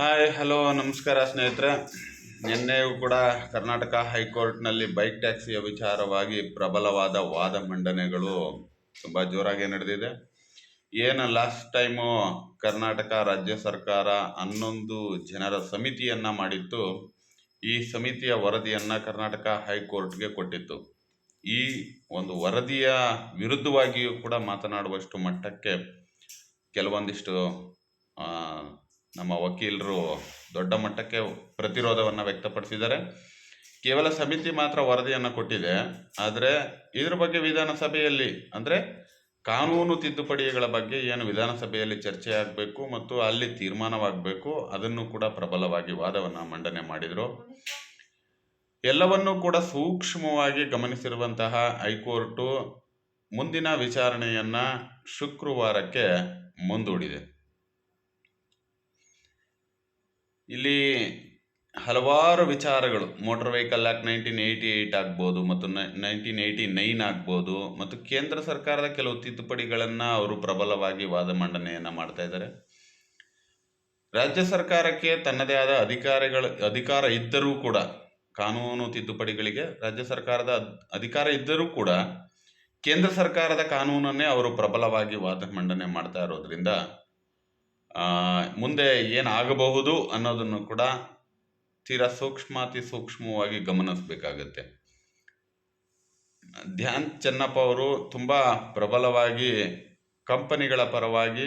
Hi hello ನಮಸ್ಕಾರ ಸ್ನೇಹಿತರೆ. ನಿನ್ನೆಯೂ ಕೂಡ ಕರ್ನಾಟಕ ಹೈಕೋರ್ಟ್ನಲ್ಲಿ ಬೈಕ್ ಟ್ಯಾಕ್ಸಿಯ ವಿಚಾರವಾಗಿ ಪ್ರಬಲವಾದ ವಾದ ಮಂಡನೆಗಳು ತುಂಬ ಜೋರಾಗಿ ನಡೆದಿದೆ. ಏನು ಲಾಸ್ಟ್ ಟೈಮು ಕರ್ನಾಟಕ ರಾಜ್ಯ ಸರ್ಕಾರ ಹನ್ನೊಂದು ಜನರ ಸಮಿತಿಯನ್ನು ಮಾಡಿತ್ತು. ಈ ಸಮಿತಿಯ ವರದಿಯನ್ನು ಕರ್ನಾಟಕ ಹೈಕೋರ್ಟ್ಗೆ ಕೊಟ್ಟಿತ್ತು. ಈ ಒಂದು ವರದಿಯ ವಿರುದ್ಧವಾಗಿಯೂ ಕೂಡ ಮಾತನಾಡುವಷ್ಟು ಮಟ್ಟಕ್ಕೆ ಕೆಲವೊಂದಿಷ್ಟು ನಮ್ಮ ವಕೀಲರು ದೊಡ್ಡ ಮಟ್ಟಕ್ಕೆ ಪ್ರತಿರೋಧವನ್ನು ವ್ಯಕ್ತಪಡಿಸಿದ್ದಾರೆ. ಕೇವಲ ಸಮಿತಿ ಮಾತ್ರ ವರದಿಯನ್ನು ಕೊಟ್ಟಿದೆ. ಆದರೆ ಇದ್ರ ಬಗ್ಗೆ ವಿಧಾನಸಭೆಯಲ್ಲಿ ಅಂದರೆ ಕಾನೂನು ತಿದ್ದುಪಡಿಗಳ ಬಗ್ಗೆ ಏನು ವಿಧಾನಸಭೆಯಲ್ಲಿ ಚರ್ಚೆ ಆಗಬೇಕು ಮತ್ತು ಅಲ್ಲಿ ತೀರ್ಮಾನವಾಗಬೇಕು ಅದನ್ನು ಕೂಡ ಪ್ರಬಲವಾಗಿ ವಾದವನ್ನು ಮಂಡನೆ ಮಾಡಿದರು. ಎಲ್ಲವನ್ನೂ ಕೂಡ ಸೂಕ್ಷ್ಮವಾಗಿ ಗಮನಿಸಿರುವಂತಹ ಹೈಕೋರ್ಟು ಮುಂದಿನ ವಿಚಾರಣೆಯನ್ನು ಶುಕ್ರವಾರಕ್ಕೆ ಮುಂದೂಡಿದೆ. ಇಲ್ಲಿ ಹಲವಾರು ವಿಚಾರಗಳು. Motor vehicle act nineteen eighty eight ಆಗ್ಬೋದು ಮತ್ತು ನೈನ್ಟೀನ್ ಏಯ್ಟಿ ನೈನ್ ಆಗ್ಬೋದು ಮತ್ತು ಕೇಂದ್ರ ಸರ್ಕಾರದ ಕೆಲವು ತಿದ್ದುಪಡಿಗಳನ್ನು ಅವರು ಪ್ರಬಲವಾಗಿ ವಾದ ಮಂಡನೆಯನ್ನು ಮಾಡ್ತಾ ಇದ್ದಾರೆ. ರಾಜ್ಯ ಸರ್ಕಾರಕ್ಕೆ ತನ್ನದೇ ಆದ ಅಧಿಕಾರಗಳ, ಅಧಿಕಾರ ಇದ್ದರೂ ಕೂಡ, ಕಾನೂನು ತಿದ್ದುಪಡಿಗಳಿಗೆ ರಾಜ್ಯ ಸರ್ಕಾರದ ಅಧಿಕಾರ ಇದ್ದರೂ ಕೂಡ ಕೇಂದ್ರ ಸರ್ಕಾರದ ಕಾನೂನನ್ನೇ ಅವರು ಪ್ರಬಲವಾಗಿ ವಾದ ಮಂಡನೆ ಮಾಡ್ತಾ ಇರೋದ್ರಿಂದ ಮುಂದೆ ಏನಾಗಬಹುದು ಅನ್ನೋದನ್ನು ಕೂಡ ತೀರಾ ಸೂಕ್ಷ್ಮಾತಿ ಸೂಕ್ಷ್ಮವಾಗಿ ಗಮನಿಸಬೇಕಾಗತ್ತೆ. ಧ್ಯಾನ್ ಚೆನ್ನಪ್ಪ ಅವರು ತುಂಬ ಪ್ರಬಲವಾಗಿ ಕಂಪನಿಗಳ ಪರವಾಗಿ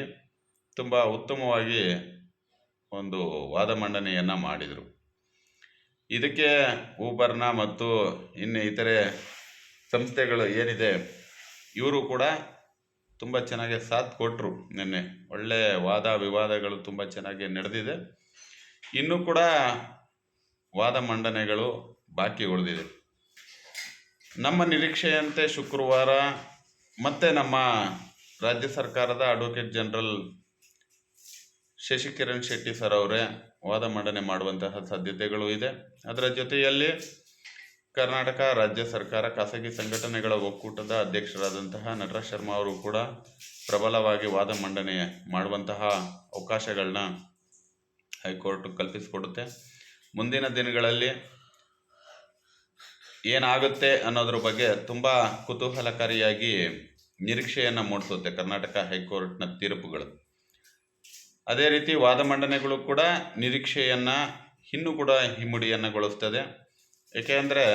ತುಂಬ ಉತ್ತಮವಾಗಿ ಒಂದು ವಾದ ಮಂಡನೆಯನ್ನು ಮಾಡಿದರು. ಇದಕ್ಕೆ ಊಬರ್ನ ಮತ್ತು ಇನ್ನು ಇತರೆ ಸಂಸ್ಥೆಗಳು ಏನಿದೆ, ಇವರು ಕೂಡ ತುಂಬ ಚೆನ್ನಾಗಿ ಸಾಥ್ ಕೊಟ್ಟರು ನಿನ್ನೆ. ಒಳ್ಳೆ ವಾದ ವಿವಾದಗಳು ತುಂಬ ಚೆನ್ನಾಗಿ ನಡೆದಿದೆ. ಇನ್ನೂ ಕೂಡ ವಾದ ಮಂಡನೆಗಳು ಬಾಕಿ ಉಳಿದಿದೆ. ನಮ್ಮ ನಿರೀಕ್ಷೆಯಂತೆ ಶುಕ್ರವಾರ ಮತ್ತೆ ನಮ್ಮ ರಾಜ್ಯ ಸರ್ಕಾರದ advocate general Shashikiran Shetty sir ಅವರೇ ವಾದ ಮಂಡನೆ ಮಾಡುವಂತಹ ಸಾಧ್ಯತೆಗಳು ಇದೆ. ಅದರ ಜೊತೆಯಲ್ಲಿ ಕರ್ನಾಟಕ ರಾಜ್ಯ ಸರ್ಕಾರ ಖಾಸಗಿ ಸಂಘಟನೆಗಳ ಒಕ್ಕೂಟದ ಅಧ್ಯಕ್ಷರಾದಂತಹ ನಟರಾಜ್ ಶರ್ಮಾ ಅವರು ಕೂಡ ಪ್ರಬಲವಾಗಿ ವಾದ ಮಂಡನೆ ಮಾಡುವಂತಹ ಅವಕಾಶಗಳನ್ನ ಹೈಕೋರ್ಟ್ ಕಲ್ಪಿಸಿಕೊಡುತ್ತೆ. ಮುಂದಿನ ದಿನಗಳಲ್ಲಿ ಏನಾಗುತ್ತೆ ಅನ್ನೋದ್ರ ಬಗ್ಗೆ ತುಂಬ ಕುತೂಹಲಕಾರಿಯಾಗಿ ನಿರೀಕ್ಷೆಯನ್ನು ಮೂಡಿಸುತ್ತೆ ಕರ್ನಾಟಕ ಹೈಕೋರ್ಟ್ನ ತೀರ್ಪುಗಳು. ಅದೇ ರೀತಿ ವಾದ ಮಂಡನೆಗಳು ಕೂಡ ನಿರೀಕ್ಷೆಯನ್ನು ಇನ್ನೂ ಕೂಡ ಹಿಮ್ಮಡಿಯನ್ನುಗೊಳಿಸ್ತದೆ ಏಕೆಂದರೆ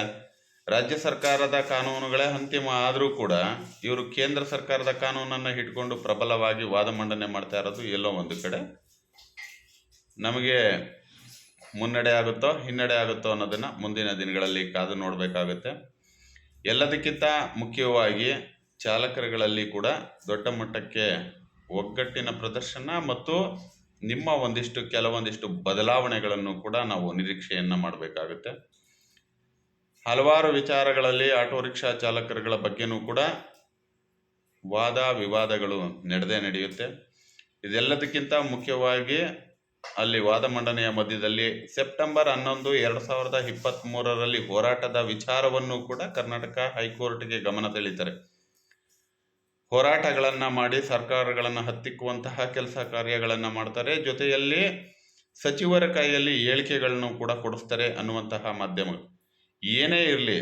ರಾಜ್ಯ ಸರ್ಕಾರದ ಕಾನೂನುಗಳೇ ಅಂತಿಮ ಆದರೂ ಕೂಡ ಇವರು ಕೇಂದ್ರ ಸರ್ಕಾರದ ಕಾನೂನನ್ನು ಇಟ್ಕೊಂಡು ಪ್ರಬಲವಾಗಿ ವಾದ ಮಂಡನೆ ಮಾಡ್ತಾ ಇರೋದು ಎಲ್ಲೋ ಒಂದು ಕಡೆ. ನಮಗೆ ಮುನ್ನಡೆ ಆಗುತ್ತೋ ಹಿನ್ನಡೆ ಆಗುತ್ತೋ ಅನ್ನೋದನ್ನು ಮುಂದಿನ ದಿನಗಳಲ್ಲಿ ಕಾದು ನೋಡಬೇಕಾಗುತ್ತೆ. ಎಲ್ಲದಕ್ಕಿಂತ ಮುಖ್ಯವಾಗಿ ಚಾಲಕರುಗಳಲ್ಲಿ ಕೂಡ ದೊಡ್ಡ ಮಟ್ಟಕ್ಕೆ ಒಗ್ಗಟ್ಟಿನ ಪ್ರದರ್ಶನ ಮತ್ತು ನಿಮ್ಮ ಒಂದಿಷ್ಟು ಕೆಲವೊಂದಿಷ್ಟು ಬದಲಾವಣೆಗಳನ್ನು ಕೂಡ ನಾವು ನಿರೀಕ್ಷೆಯನ್ನು ಮಾಡಬೇಕಾಗುತ್ತೆ. ಹಲವಾರು ವಿಚಾರಗಳಲ್ಲಿ ಆಟೋ ರಿಕ್ಷಾ ಚಾಲಕರುಗಳ ಬಗ್ಗೆನೂ ಕೂಡ ವಾದ ವಿವಾದಗಳು ನಡೆದೇ ನಡೆಯುತ್ತೆ. ಇದೆಲ್ಲದಕ್ಕಿಂತ ಮುಖ್ಯವಾಗಿ ಅಲ್ಲಿ ವಾದ ಮಂಡನೆಯ ಮಧ್ಯದಲ್ಲಿ ಸೆಪ್ಟೆಂಬರ್ ಹನ್ನೊಂದು ಎರಡು ಸಾವಿರದ ಇಪ್ಪತ್ತ್ಮೂರರಲ್ಲಿ ಹೋರಾಟದ ವಿಚಾರವನ್ನು ಕೂಡ ಕರ್ನಾಟಕ ಹೈಕೋರ್ಟ್ಗೆ ಗಮನ ಸೆಳೀತಾರೆ. ಹೋರಾಟಗಳನ್ನು ಮಾಡಿ ಸರ್ಕಾರಗಳನ್ನು ಹತ್ತಿಕ್ಕುವಂತಹ ಕೆಲಸ ಕಾರ್ಯಗಳನ್ನು ಮಾಡ್ತಾರೆ. ಜೊತೆಯಲ್ಲಿ ಸಚಿವರ ಕೈಯಲ್ಲಿ ಹೇಳಿಕೆಗಳನ್ನು ಕೂಡ ಕೊಡಿಸ್ತಾರೆ ಅನ್ನುವಂತಹ ಮಾಧ್ಯಮಗಳು. ಏನೇ ಇರಲಿ,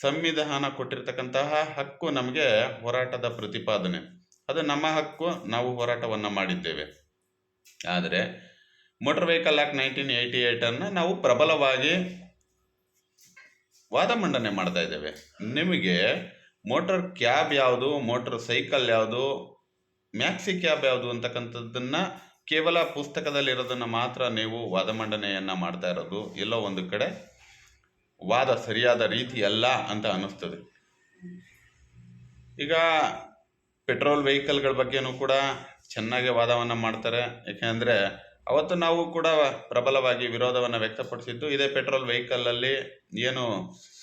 ಸಂವಿಧಾನ ಕೊಟ್ಟಿರ್ತಕ್ಕಂತಹ ಹಕ್ಕು ನಮಗೆ ಹೋರಾಟದ ಪ್ರತಿಪಾದನೆ. ಅದು ನಮ್ಮ ಹಕ್ಕು, ನಾವು ಹೋರಾಟವನ್ನು ಮಾಡಿದ್ದೇವೆ. ಆದರೆ motor vehicle act nineteen eighty ಏಯ್ಟನ್ನು ನಾವು ಪ್ರಬಲವಾಗಿ ವಾದ ಮಂಡನೆ ಮಾಡ್ತಾ ಇದ್ದೇವೆ. ನಿಮಗೆ ಮೋಟರ್ ಕ್ಯಾಬ್ ಯಾವುದು ಮೋಟರ್ ಸೈಕಲ್ ಯಾವುದು ಮ್ಯಾಕ್ಸಿ ಕ್ಯಾಬ್ ಯಾವುದು ಅಂತಕ್ಕಂಥದ್ದನ್ನು ಕೇವಲ ಪುಸ್ತಕದಲ್ಲಿರೋದನ್ನು ಮಾತ್ರ ನೀವು ವಾದ ಮಂಡನೆಯನ್ನು ಮಾಡ್ತಾ ಇರೋದು ಎಲ್ಲೋ ಒಂದು ಕಡೆ. ವಾದ ಸರಿಯಾದ ರೀತಿ ಅಲ್ಲ ಅಂತ ಅನ್ನಿಸ್ತದೆ. ಈಗ ಪೆಟ್ರೋಲ್ ವೆಹಿಕಲ್ಗಳ ಬಗ್ಗೆನೂ ಕೂಡ ಚೆನ್ನಾಗಿ ವಾದವನ್ನು ಮಾಡ್ತಾರೆ. ಯಾಕೆಂದರೆ ಅವತ್ತು ನಾವು ಕೂಡ ಪ್ರಬಲವಾಗಿ ವಿರೋಧವನ್ನು ವ್ಯಕ್ತಪಡಿಸಿದ್ದು ಇದೇ ಪೆಟ್ರೋಲ್ ವೆಹಿಕಲಲ್ಲಿ ಏನು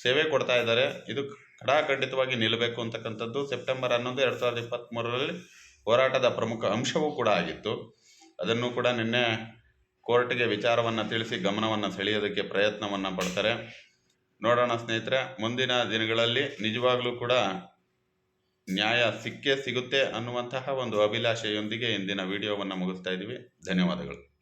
ಸೇವೆ ಕೊಡ್ತಾ ಇದ್ದಾರೆ. ಇದು ಕಡಾಖಂಡಿತವಾಗಿ ನಿಲ್ಲಬೇಕು ಅಂತಕ್ಕಂಥದ್ದು ಸೆಪ್ಟೆಂಬರ್ ಹನ್ನೊಂದು ಎರಡು ಸಾವಿರದ ಇಪ್ಪತ್ತ್ಮೂರರಲ್ಲಿ ಹೋರಾಟದ ಪ್ರಮುಖ ಅಂಶವೂ ಕೂಡ ಆಗಿತ್ತು. ಅದನ್ನು ಕೂಡ ನಿನ್ನೆ ಕೋರ್ಟ್ಗೆ ವಿಚಾರವನ್ನು ತಿಳಿಸಿ ಗಮನವನ್ನು ಸೆಳೆಯೋದಕ್ಕೆ ಪ್ರಯತ್ನವನ್ನು ಪಡ್ತಾರೆ. ನೋಡೋಣ ಸ್ನೇಹಿತರೆ, ಮುಂದಿನ ದಿನಗಳಲ್ಲಿ ನಿಜವಾಗ್ಲೂ ಕೂಡ ನ್ಯಾಯ ಸಿಕ್ಕೇ ಸಿಗುತ್ತೆ ಅನ್ನುವಂತಹ ಒಂದು ಅಭಿಲಾಷೆಯೊಂದಿಗೆ ಇಂದಿನ ವಿಡಿಯೋವನ್ನು ಮುಗಿಸ್ತಾ ಇದ್ದೀವಿ. ಧನ್ಯವಾದಗಳು.